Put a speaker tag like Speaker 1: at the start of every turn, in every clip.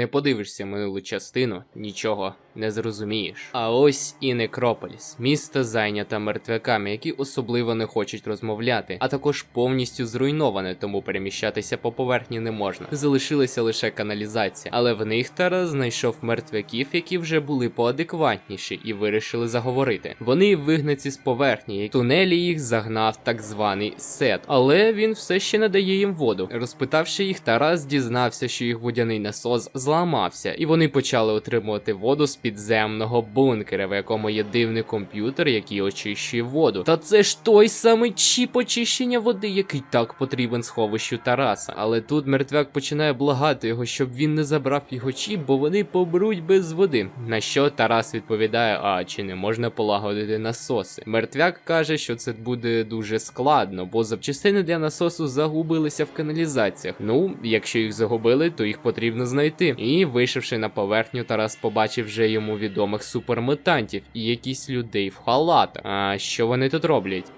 Speaker 1: не подивишся минулу частину, нічого не зрозумієш. А ось і Некрополіс, місто зайнята мертвяками, які особливо не хочуть розмовляти, а також повністю зруйноване, тому переміщатися по поверхні не можна. Залишилася лише каналізація, але в них Тарас знайшов мертвяків, які вже були поадекватніші і вирішили заговорити. Вони вигнаці з поверхні, і тунелі їх загнав так званий сет, але він все ще не дає їм воду. Розпитавши їх, Тарас дізнався, що їх водяний насос зламався, і вони почали отримувати воду з підземного бункера, в якому є дивний комп'ютер, який очищує воду. Та це ж той самий чіп очищення води, який так потрібен сховищу Тараса. Але тут мертвяк починає благати його, щоб він не забрав його чіп, бо вони помруть без води. На що Тарас відповідає: А чи не можна полагодити насоси? Мертвяк каже, що це буде дуже складно, бо запчастини для насосу загубилися в каналізаціях. Ну, якщо їх загубили, то їх потрібно знайти. І вийшовши на поверхню, Тарас побачив вже йому відомих супермутантів і якісь людей в халатах. А що вони тут роблять?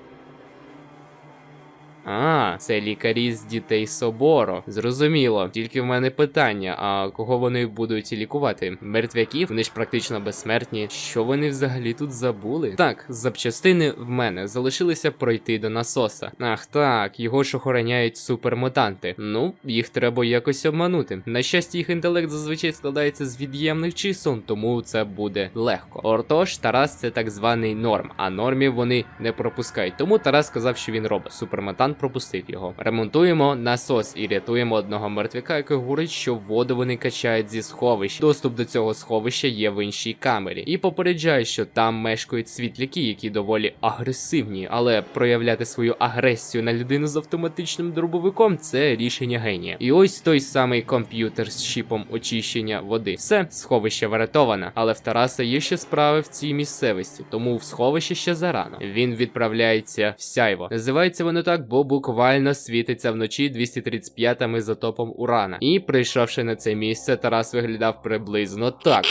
Speaker 1: А, це лікарі з дітей Соборо. Зрозуміло. Тільки в мене питання: а кого вони будуть лікувати? Мертвяків? Вони ж практично безсмертні. Що вони взагалі тут забули? Так, запчастини в мене залишилися пройти до насоса. Ах так, його ж охороняють супермутанти. Ну, їх треба якось обманути. На щастя, їх інтелект зазвичай складається з від'ємних чисел, тому це буде легко. Отож, Тарас це так званий норм, а нормів вони не пропускають. Тому Тарас сказав, що він робить. Супермутант пропустив його. Ремонтуємо насос і рятуємо одного мертвяка, який говорить, що воду вони качають зі сховища. Доступ до цього сховища є в іншій камері. І попереджає, що там мешкають світляки, які доволі агресивні, але проявляти свою агресію на людину з автоматичним дробовиком це рішення генія. І ось той самий комп'ютер з чіпом очищення води. Все, сховище врятоване, але в Тараса є ще справи в цій місцевості, тому в сховище ще зарано. Він відправляється в сяйво. Називається воно так, бо буквально світиться вночі 235 ізотопом урана. І прийшовши на це місце, Тарас виглядав приблизно так.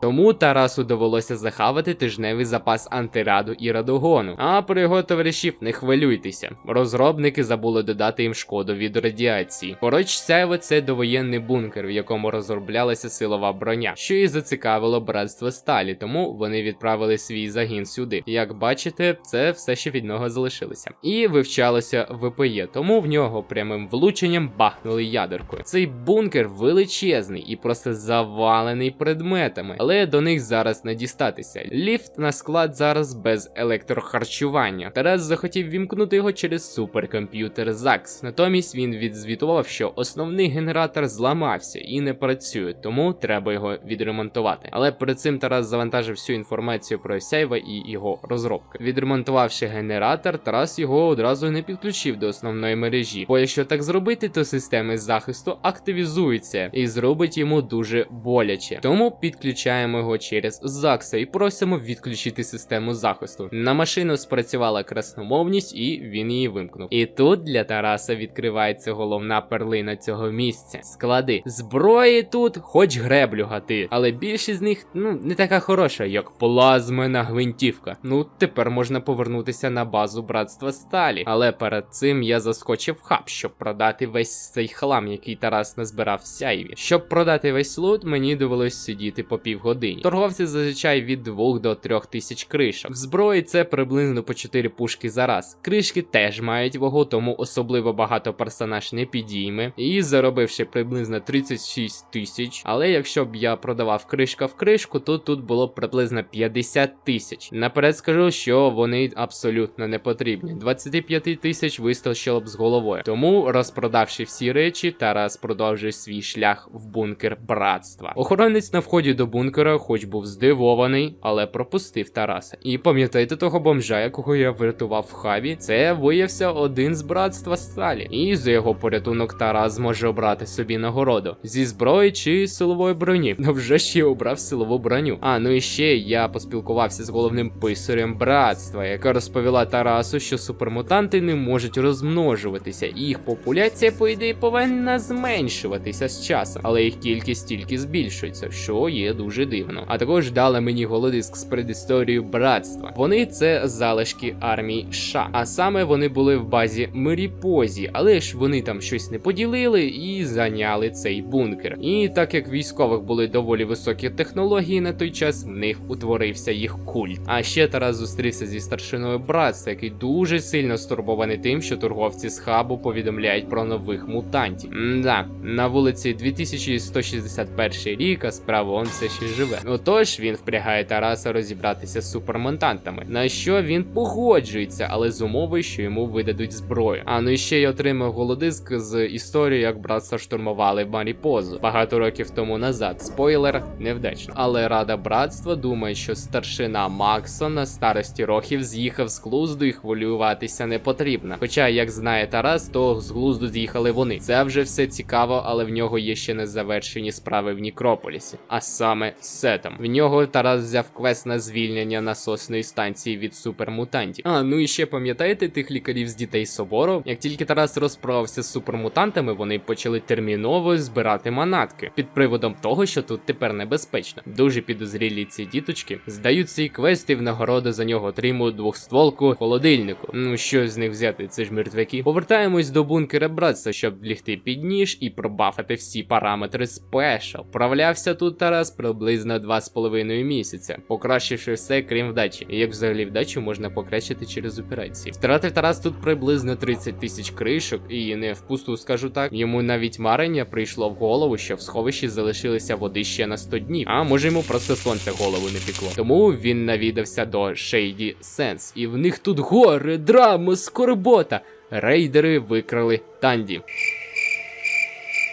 Speaker 1: Тому Тарасу довелося захавати тижневий запас антираду і радогону. А про його товаришів не хвилюйтеся. Розробники забули додати їм шкоду від радіації. Поруч сяйво це довоєнний бункер, в якому розроблялася силова броня, що і зацікавило братство сталі, тому вони відправили свій загін сюди. Як бачите, це все ще від нього залишилося. І вивчалося ВПЄ, тому в нього прямим влученням бахнули ядеркою. Цей бункер величезний і просто завалений предметами але до них зараз не дістатися. Ліфт на склад зараз без електрохарчування. Тарас захотів вімкнути його через суперкомп'ютер ЗАКС. Натомість він відзвітував, що основний генератор зламався і не працює, тому треба його відремонтувати. Але перед цим Тарас завантажив всю інформацію про Сяйва і його розробки. Відремонтувавши генератор, Тарас його одразу не підключив до основної мережі. Бо якщо так зробити, то системи захисту активізуються і зробить йому дуже боляче. Тому підключаємо його через ЗАКСа і просимо відключити систему захисту. На машину спрацювала красномовність, і він її вимкнув. І тут для Тараса відкривається головна перлина цього місця. Склади зброї тут, хоч греблю гати, але більшість з них ну не така хороша, як плазмена гвинтівка. Ну тепер можна повернутися на базу братства сталі. Але перед цим я заскочив хаб, щоб продати весь цей хлам, який Тарас назбирав в сяйві. Щоб продати весь лут, мені довелось сидіти по півгодини. Торговці зазвичай від 2 до 3 тисяч кришок. В зброї це приблизно по 4 пушки за раз. Кришки теж мають вагу, тому особливо багато персонаж не підійме. І заробивши приблизно 36 тисяч. Але якщо б я продавав кришка в кришку, то тут було б приблизно 50 тисяч. Наперед скажу, що вони абсолютно не потрібні. 25 тисяч вистачило б з головою. Тому, розпродавши всі речі, Тарас продовжує свій шлях в бункер братства. Охоронець на вході до бункера, хоч був здивований, але пропустив Тараса. І пам'ятайте того бомжа, якого я врятував в хаві, це виявився один з братства сталі. І за його порятунок Тарас зможе обрати собі нагороду зі зброї чи силової броні. Ну вже ще обрав силову броню. А ну і ще я поспілкувався з головним писарем братства, яка розповіла Тарасу, що супермутанти не можуть розмножуватися, і їх популяція, по ідеї, повинна зменшуватися з часом, але їх кількість тільки збільшується, що є дуже дивно. А також дали мені голодиск з предісторією братства. Вони це залишки армії США. А саме вони були в базі Меріпозі, але ж вони там щось не поділили і зайняли цей бункер. І так як військових були доволі високі технології на той час, в них утворився їх культ. А ще Тарас зустрівся зі старшиною братства, який дуже сильно стурбований тим, що торговці з хабу повідомляють про нових мутантів. Мда, на вулиці 2161 рік, а справа он все ще живе. Отож він впрягає Тараса розібратися з супермутантами, на що він погоджується, але з умови, що йому видадуть зброю. А ну і ще й отримав голодиск з історією, як братство штурмували Маріпозу багато років тому назад. Спойлер невдачно. Але рада братства думає, що старшина Максон на старості років з'їхав з глузду і хвилюватися не потрібно. Хоча, як знає Тарас, то з глузду з'їхали вони. Це вже все цікаво, але в нього є ще не завершені справи в Нікрополісі, а саме Сетом. В нього Тарас взяв квест на звільнення насосної станції від супермутантів. А ну і ще пам'ятаєте тих лікарів з дітей собору? Як тільки Тарас розправився з супермутантами, вони почали терміново збирати манатки під приводом того, що тут тепер небезпечно. Дуже підозрілі ці діточки здають цей квест і в нагороду за нього отримують двохстволку холодильнику. Ну що з них взяти? Це ж мертвяки. Повертаємось до бункера братства, щоб лігти під ніж і пробафати всі параметри спешл. Вправлявся тут Тарас приблизно 2,5 місяця, покращивши все, крім вдачі. І як взагалі вдачу можна покращити через операції. Втратив Тарас тут приблизно 30 тисяч кришок, і не впусту скажу так. Йому навіть марення прийшло в голову, що в сховищі залишилися води ще на 100 днів. А може йому просто сонце голову не пікло. Тому він навідався до Shady Sense. І в них тут гори, драма, скорбота. Рейдери викрали Танді.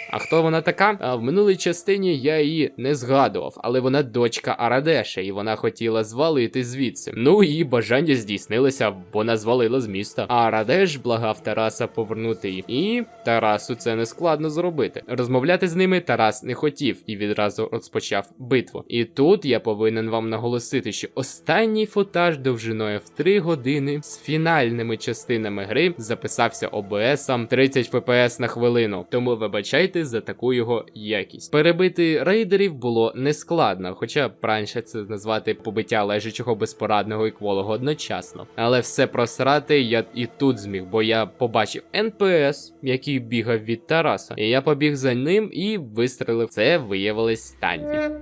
Speaker 1: А хто вона така? В минулій частині я її не згадував, але вона дочка Арадеша, і вона хотіла звалити звідси. Ну її бажання здійснилося, вона звалила з міста. А Арадеш благав Тараса повернути її. І Тарасу це не складно зробити. Розмовляти з ними Тарас не хотів і відразу розпочав битву. І тут я повинен вам наголосити, що останній футаж довжиною в 3 години з фінальними частинами гри записався ОБСом 30 ФПС на хвилину. Тому вибачайте за таку його якість. Перебити рейдерів було нескладно, хоча раніше це назвати побиття лежачого безпорадного і кволого одночасно. Але все просрати я і тут зміг, бо я побачив НПС, який бігав від Тараса. І я побіг за ним і вистрелив. Це виявилось Танді.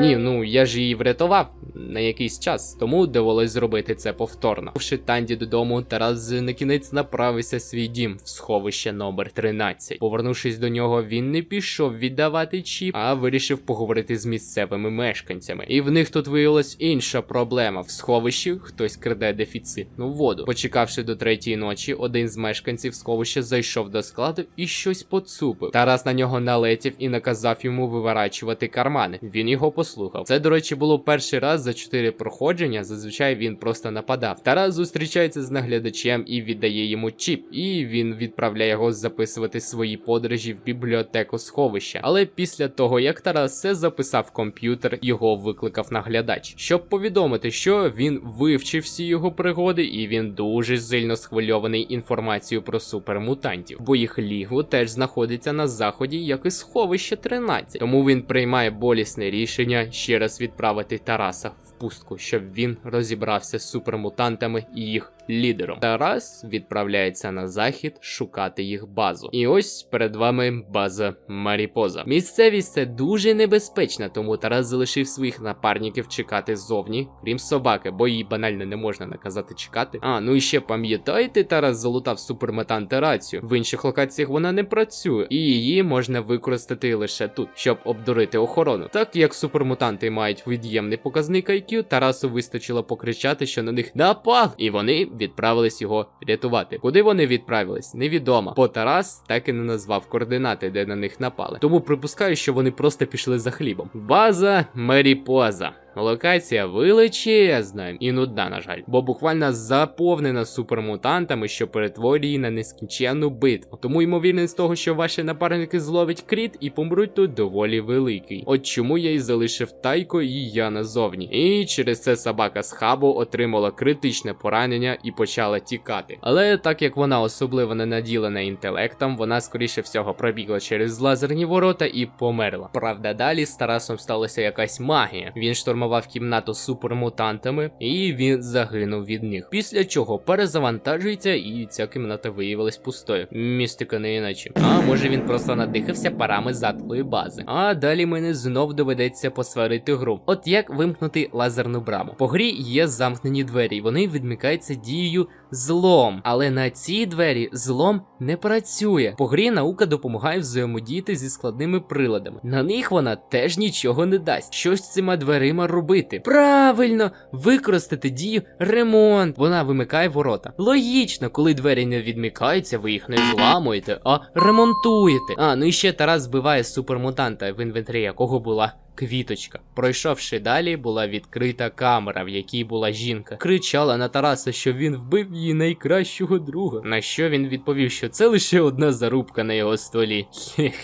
Speaker 1: Ні, ну я ж її врятував на якийсь час, тому довелось зробити це повторно. Вши Танді додому, Тарас на кінець направився свій дім в сховище номер 13. Повернувшись до нього, він не пішов віддавати чіп, а вирішив поговорити з місцевими мешканцями. І в них тут виявилась інша проблема. В сховищі хтось краде дефіцитну воду. Почекавши до третьої ночі, один з мешканців сховища зайшов до складу і щось поцупив. Тарас на нього налетів і наказав йому виворачувати кармани. Він його послухав. Це, до речі, було перший раз за чотири проходження. Зазвичай він просто нападав. Тарас зустрічається з наглядачем і віддає йому чіп, і він відправляє його записувати свої подорожі в бібліотеку сховища. Але після того, як Тарас все записав комп'ютер, його викликав наглядач, щоб повідомити, що він вивчив всі його пригоди, і він дуже сильно схвильований інформацією про супермутантів, бо їх лігво теж знаходиться на заході, як і сховище 13. Тому він приймає болісне рішення ще раз відправити Тараса в пустку, щоб він розібрався з супермутантами і їх лідером. Тарас відправляється на захід шукати їх базу. І ось перед вами база Маріпоза. Місцевість це дуже небезпечна, тому Тарас залишив своїх напарників чекати ззовні, крім собаки, бо її банально не можна наказати чекати. А, ну і ще пам'ятаєте, Тарас залутав супермутанта рацію. В інших локаціях вона не працює, і її можна використати лише тут, щоб обдурити охорону. Так як супермутанти мають від'ємний показник IQ, Тарасу вистачило покричати, що на них напав, і вони відправились його рятувати. Куди вони відправились, невідомо. Бо Тарас так і не назвав координати, де на них напали. Тому припускаю, що вони просто пішли за хлібом. База Меріпоза. Локація величезна і нудна, на жаль, бо буквально заповнена супермутантами, що перетворює на нескінченну битву. Тому ймовірність того, що ваші напарники зловить кріт і помруть тут доволі великий. От чому я і залишив Тайко і я назовні. І через це собака з хабу отримала критичне поранення і почала тікати. Але так як вона особливо не наділена інтелектом, вона скоріше всього пробігла через лазерні ворота і померла. Правда, далі з Тарасом сталася якась магія. Він штурмував кімнату з супермутантами, і він загинув від них. Після чого перезавантажується, і ця кімната виявилась пустою. Містика не іначе. А може він просто надихався парами затлої бази. А далі мені знов доведеться посварити гру. От як вимкнути лазерну браму. По грі є замкнені двері, вони відмикаються дією злом. Але на ці двері злом не працює. По грі наука допомагає взаємодіяти зі складними приладами. На них вона теж нічого не дасть. Щось цими дверима робити. Правильно, використати дію ремонт. Вона вимикає ворота. Логічно, коли двері не відмикаються, ви їх не зламуєте, а ремонтуєте. А, ну і ще Тарас збиває супермутанта, в інвентарі якого була. Квіточка. Пройшовши далі, була відкрита камера, в якій була жінка. Кричала на Тараса, що він вбив її найкращого друга. На що він відповів, що це лише одна зарубка на його столі.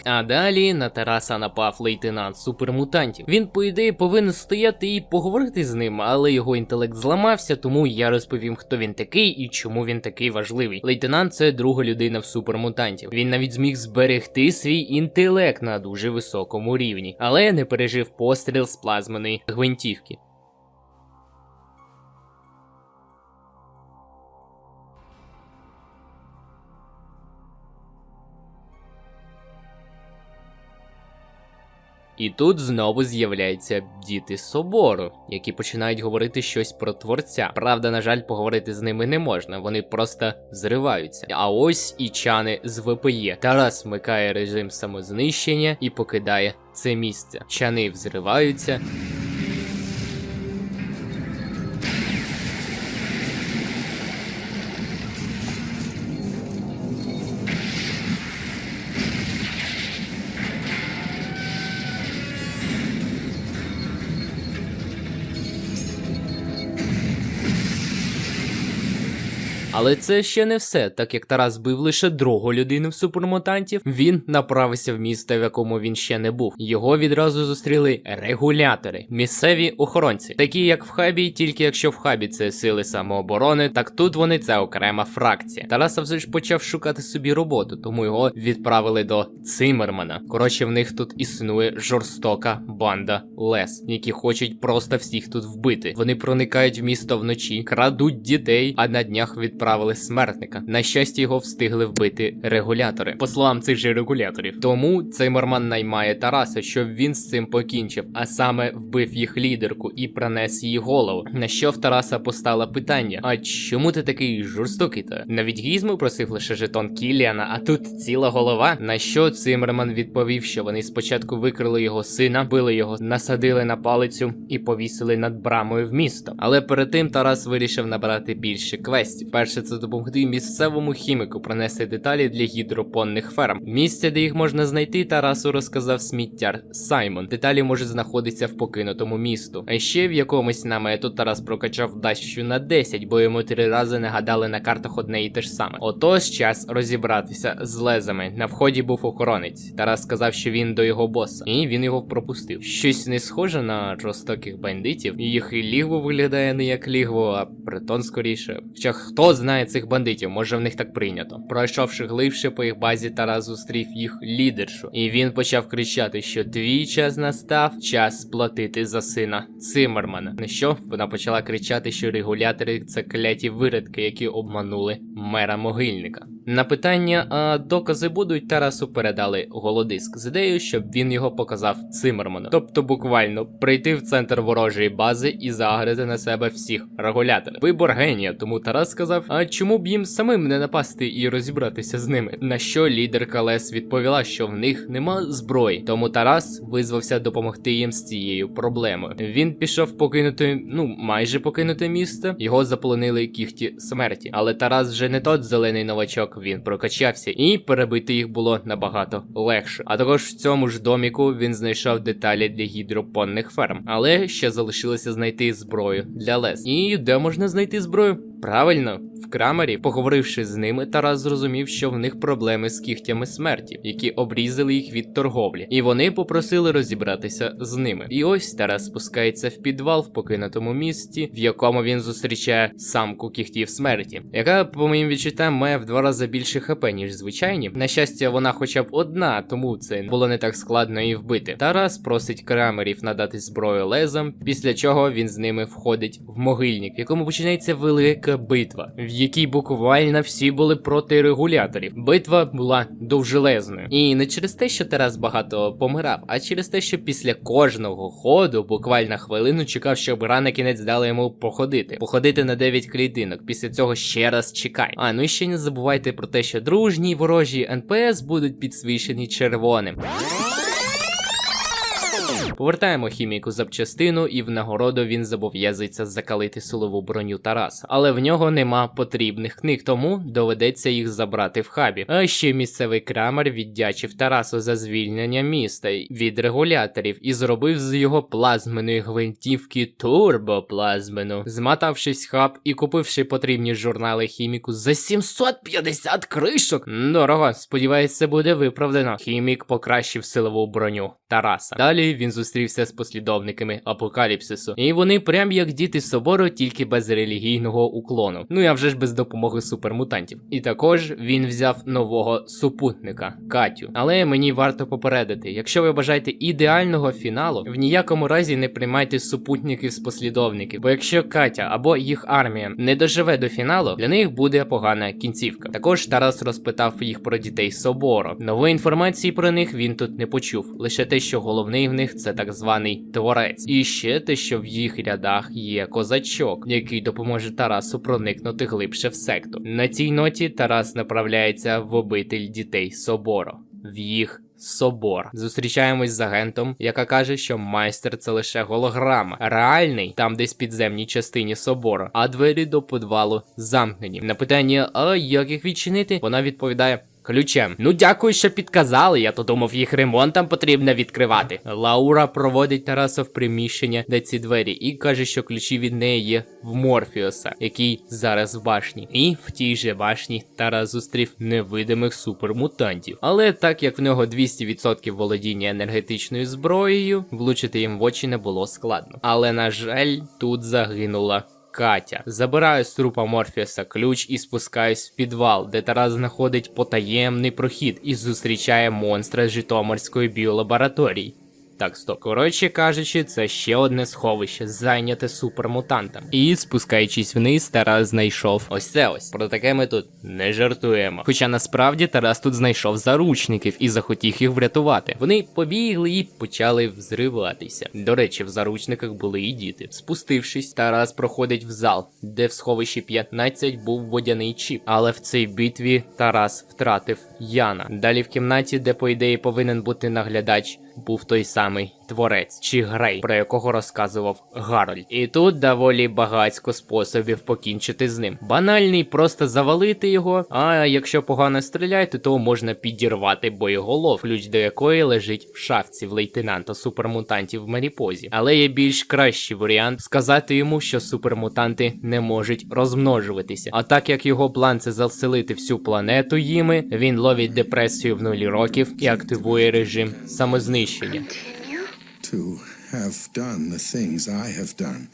Speaker 1: А далі на Тараса напав лейтенант супермутантів. Він, по ідеї, повинен стояти і поговорити з ним, але його інтелект зламався, тому я розповім, хто він такий і чому він такий важливий. Лейтенант це друга людина в супермутантів. Він навіть зміг зберегти свій інтелект на дуже високому рівні, але не пережив постріл з плазменої гвинтівки. І тут знову з'являються діти собору, які починають говорити щось про творця. Правда, на жаль, поговорити з ними не можна, вони просто зриваються. А ось і чани з ВПЄ. Тарас вмикає режим самознищення і покидає це місце. Чани взриваються. Але це ще не все, так як Тарас збив лише другу людину в супермутантів, він направився в місто, в якому він ще не був. Його відразу зустріли регулятори, місцеві охоронці, такі як в хабі, тільки якщо в хабі це сили самооборони, так тут вони це окрема фракція. Тараса все ж почав шукати собі роботу, тому його відправили до Цимермана. Коротше, в них тут існує жорстока банда Лес, які хочуть просто всіх тут вбити. Вони проникають в місто вночі, крадуть дітей, а на днях відправили смертника. На щастя, його встигли вбити регулятори. По словам цих же регуляторів. Тому цей морман наймає Тараса, щоб він з цим покінчив, а саме вбив їх лідерку і пронес її голову. На що в Тараса постало питання: а чому ти такий жорстокий? та Навіть гізму просив лише жетон Кіліана, а тут ціла голова. На що Цимерман відповів, що вони спочатку викрили його сина, били його, насадили на палицю і повісили над брамою в місто. Але перед тим Тарас вирішив набрати більше квестів. Перше це допомогти місцевому хіміку пронести деталі для гідропонних ферм. Місце, де їх можна знайти, Тарасу розказав сміттяр Саймон. Деталі можуть знаходитися в покинутому місту. А ще в якомусь намету Тарас прокачав дащу на 10, бо йому три рази нагадали на картах одне і те ж саме. Отож час розібратися з лезами. На вході був охоронець. Тарас сказав, що він до його боса, і він його пропустив. Щось не схоже на жорстоких бандитів. Їх і лігво виглядає не як лігво, а притон скоріше. Хоча хто знає цих бандитів, може в них так прийнято. Пройшовши глибше по їх базі, Тарас зустрів їх лідершу, і він почав кричати, що твій час настав, час сплатити за сина Цимермана. На що вона почала кричати, що регулятори це кляті виродки, які обманули мера могильника. На питання, а докази будуть, Тарасу передали голодиск з ідеєю, щоб він його показав Цимерману. Тобто буквально прийти в центр ворожої бази і загрити на себе всіх регуляторів. Вибор генія, тому Тарас сказав: а чому б їм самим не напасти і розібратися з ними? На що лідерка Лес відповіла, що в них нема зброї, тому Тарас визвався допомогти їм з цією проблемою. Він пішов покинути, ну майже покинути місто. Його заполонили кіхті смерті, але Тарас вже не тот зелений новачок, він прокачався, і перебити їх було набагато легше. А також в цьому ж доміку він знайшов деталі для гідропонних ферм, але ще залишилося знайти зброю для лес. І де можна знайти зброю? Правильно, в крамері, поговоривши з ними, Тарас зрозумів, що в них проблеми з кігтями смерті, які обрізали їх від торговлі, і вони попросили розібратися з ними. І ось Тарас спускається в підвал в покинутому місті, в якому він зустрічає самку кігтів смерті, яка, по моїм відчуттям, має в два рази більше хп, ніж звичайні. На щастя, вона хоча б одна, тому це було не так складно її вбити. Тарас просить крамерів надати зброю лезам, після чого він з ними входить в могильник, в якому починається велика битва, якій буквально всі були проти регуляторів. Битва була довжелезною. І не через те, що Тарас багато помирав, а через те, що після кожного ходу буквально хвилину чекав, щоб рана кінець дали йому походити. Походити на 9 клітинок. Після цього ще раз чекай. А ну і ще не забувайте про те, що дружні ворожі НПС будуть підсвічені червоним. Повертаємо хіміку запчастину, і в нагороду він зобов'язується закалити силову броню Тараса. Але в нього нема потрібних книг, тому доведеться їх забрати в хабі. А ще місцевий крамер віддячив Тарасу за звільнення міста від регуляторів і зробив з його плазменої гвинтівки турбоплазмену. Змотавшись хаб і купивши потрібні журнали хіміку за 750 кришок. Дорого, сподіваюся, це буде виправдано. Хімік покращив силову броню Тараса. Далі він зустрівся з послідовниками апокаліпсису, і вони прям як діти собору, тільки без релігійного уклону. Ну я вже ж без допомоги супермутантів. І також він взяв нового супутника Катю. Але мені варто попередити, якщо ви бажаєте ідеального фіналу, в ніякому разі не приймайте супутників з послідовників. Бо якщо Катя або їх армія не доживе до фіналу, для них буде погана кінцівка. Також Тарас розпитав їх про дітей собору. Нової інформації про них він тут не почув. Лише те, що головний в них це так званий творець. І ще те, що в їх рядах є козачок, який допоможе Тарасу проникнути глибше в секту. На цій ноті Тарас направляється в обитель дітей собору. В їх собор. Зустрічаємось з агентом, яка каже, що майстер це лише голограма. Реальний там десь підземній частині собору, а двері до підвалу замкнені. На питання, а як їх відчинити, вона відповідає. Ключем. Ну дякую, що підказали. Я то думав, їх ремонтом потрібно відкривати. Лаура проводить Тараса в приміщення, де ці двері, і каже, що ключі від неї є в Морфіуса, який зараз в башні. І в тій же башні Тарас зустрів невидимих супермутантів. Але так як в нього 200% володіння енергетичною зброєю, влучити їм в очі не було складно. Але на жаль, тут загинула. Катя. Забираю з трупа Морфіуса ключ і спускаюсь в підвал, де Тарас знаходить потаємний прохід і зустрічає монстра з Житомирської біолабораторії. Так, стоп. Коротше кажучи, це ще одне сховище, зайняте супермутантом. І спускаючись вниз, Тарас знайшов ось це ось. Про таке ми тут не жартуємо. Хоча насправді Тарас тут знайшов заручників і захотів їх врятувати. Вони побігли і почали взриватися. До речі, в заручниках були і діти. Спустившись, Тарас проходить в зал, де в сховищі 15 був водяний чіп. Але в цій битві Тарас втратив Яна. Далі в кімнаті, де по ідеї повинен бути наглядач, був той самий творець чи грей, про якого розказував Гарольд. І тут доволі багатько способів покінчити з ним. Банальний просто завалити його. А якщо погано стріляєте, то можна підірвати боєголов, ключ до якої лежить в шафці в лейтенанта супермутантів в Маріпозі. Але є більш кращий варіант сказати йому, що супермутанти не можуть розмножуватися. А так як його план це заселити всю планету їми, він ловить депресію в нулі років і активує режим самознищення.
Speaker 2: To have done the things I have done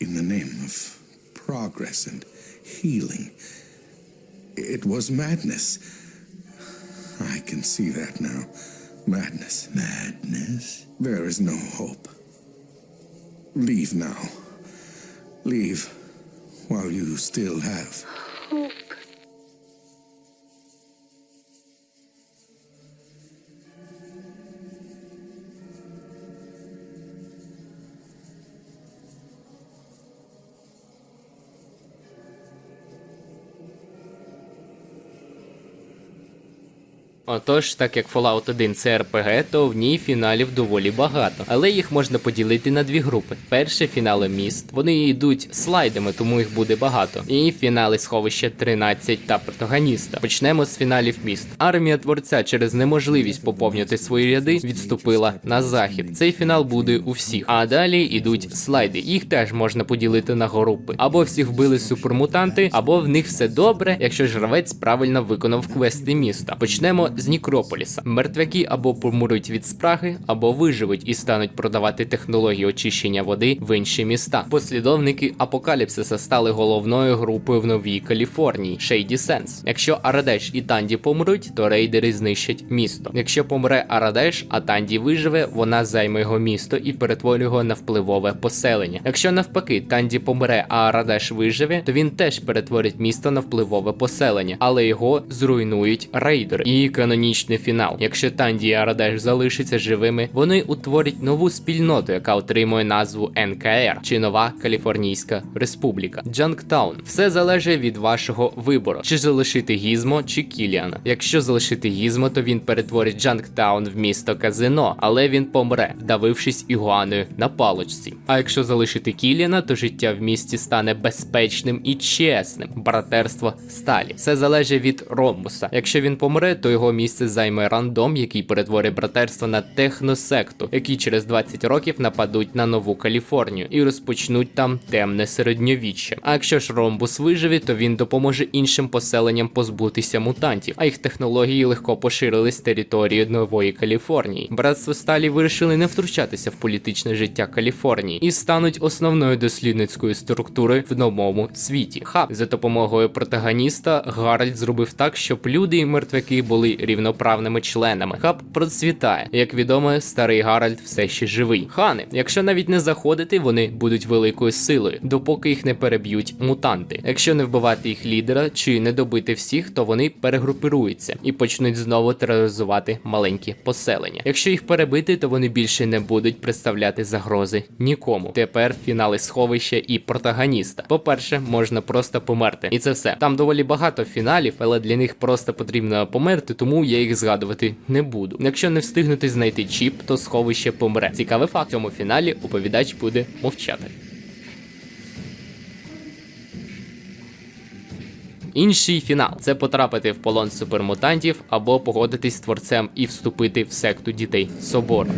Speaker 2: in the name of progress and healing. It was madness. I can see that now. Madness. Madness? There is no hope. Leave now. Leave while you still have.
Speaker 1: Отож, так як Fallout 1 це RPG, то в ній фіналів доволі багато, але їх можна поділити на дві групи. Перше фінали міст. Вони йдуть слайдами, тому їх буде багато. І фінали сховища 13 та протагоніста. Почнемо з фіналів міст. Армія творця через неможливість поповнювати свої ряди відступила на захід. Цей фінал буде у всіх. А далі йдуть слайди. Їх теж можна поділити на групи. Або всіх вбили супермутанти, або в них все добре, якщо ж гравець правильно виконав квести міста. Почнемо з Нікрополіса. Мертвяки або помруть від спраги, або виживуть і стануть продавати технології очищення води в інші міста. Послідовники Апокаліпсиса стали головною групою в Новій Каліфорнії Shady Sense. Якщо Арадеш і Танді помруть, то рейдери знищать місто. Якщо помре Арадеш, а Танді виживе, вона займе його місто і перетворює його на впливове поселення. Якщо навпаки Танді помре, а Арадеш виживе, то він теж перетворить місто на впливове поселення, але його зруйнують рейдери. І канонічний фінал. Якщо Танді і Арадеш залишаться живими, вони утворять нову спільноту, яка отримує назву НКР чи Нова Каліфорнійська Республіка. Джанктаун. Все залежить від вашого вибору: чи залишити Гізмо, чи Кіліана. Якщо залишити Гізмо, то він перетворить Джанктаун в місто казино, але він помре, вдавившись ігуаною на палочці. А якщо залишити Кіліана, то життя в місті стане безпечним і чесним. Братерство сталі. Все залежить від Ромбуса. Якщо він помре, то його місце займе рандом, який перетворить братерство на техносекту, які через 20 років нападуть на нову Каліфорнію і розпочнуть там темне середньовіччя. А якщо ж Ромбус виживе, то він допоможе іншим поселенням позбутися мутантів, а їх технології легко поширились з території нової Каліфорнії. Братство Сталі вирішили не втручатися в політичне життя Каліфорнії і стануть основною дослідницькою структурою в новому світі. Хаб за допомогою протагоніста Гаральд зробив так, щоб люди і мертвяки були рівноправними членами. Хаб процвітає. Як відомо, старий Гаральд все ще живий. Хани, якщо навіть не заходити, вони будуть великою силою, допоки їх не переб'ють мутанти. Якщо не вбивати їх лідера чи не добити всіх, то вони перегрупируються і почнуть знову тероризувати маленькі поселення. Якщо їх перебити, то вони більше не будуть представляти загрози нікому. Тепер фінали сховища і протагоніста. По-перше, можна просто померти, і це все. Там доволі багато фіналів, але для них просто потрібно померти, тому я їх згадувати не буду. Якщо не встигнути знайти чіп, то сховище помре. Цікавий факт в цьому фіналі оповідач буде мовчати. Інший фінал це потрапити в полон супермутантів або погодитись з творцем і вступити в секту дітей собору.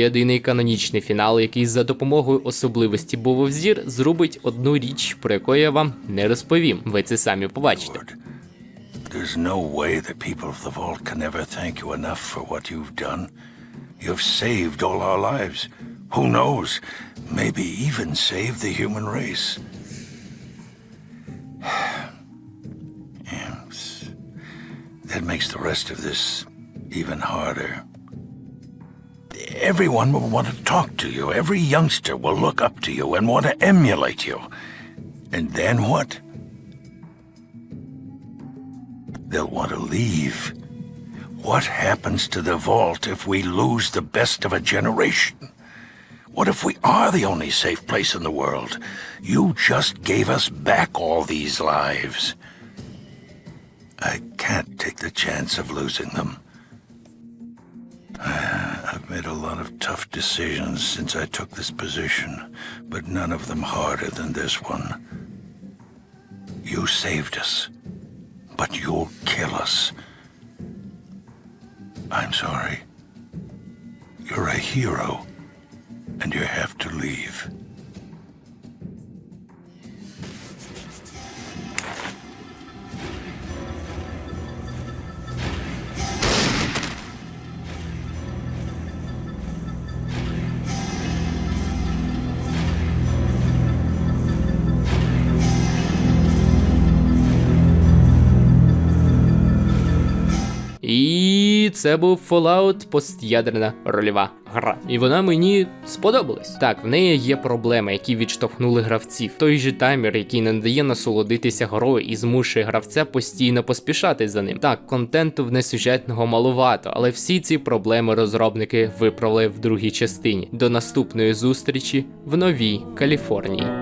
Speaker 1: Єдиний канонічний фінал, який за допомогою особливості Бововзір зробить одну річ, про яку я вам не розповім. Ви це самі побачите.
Speaker 3: There's no way the people of the vault can ever thank you enough for what you've done. You've saved all our lives. Who knows? Maybe even saved the human race. That makes the rest of this even harder. Everyone will want to talk to you. Every youngster will look up to you and want to emulate you. And then what? They'll want to leave. What happens to the vault if we lose the best of a generation? What if we are the only safe place in the world? You just gave us back all these lives. I can't take the chance of losing them. I've made a lot of tough decisions since I took this position, but none of them harder than this one. You saved us, but you'll kill us. I'm sorry. You're a hero, and you have to leave.
Speaker 1: Це був Fallout постядерна рольова гра. І вона мені сподобалась. Так, в неї є проблеми, які відштовхнули гравців. Той же таймер, який не дає насолодитися грою і змушує гравця постійно поспішати за ним. Так, контенту внесюжетного малувато, але всі ці проблеми розробники виправили в другій частині. До наступної зустрічі в новій Каліфорнії.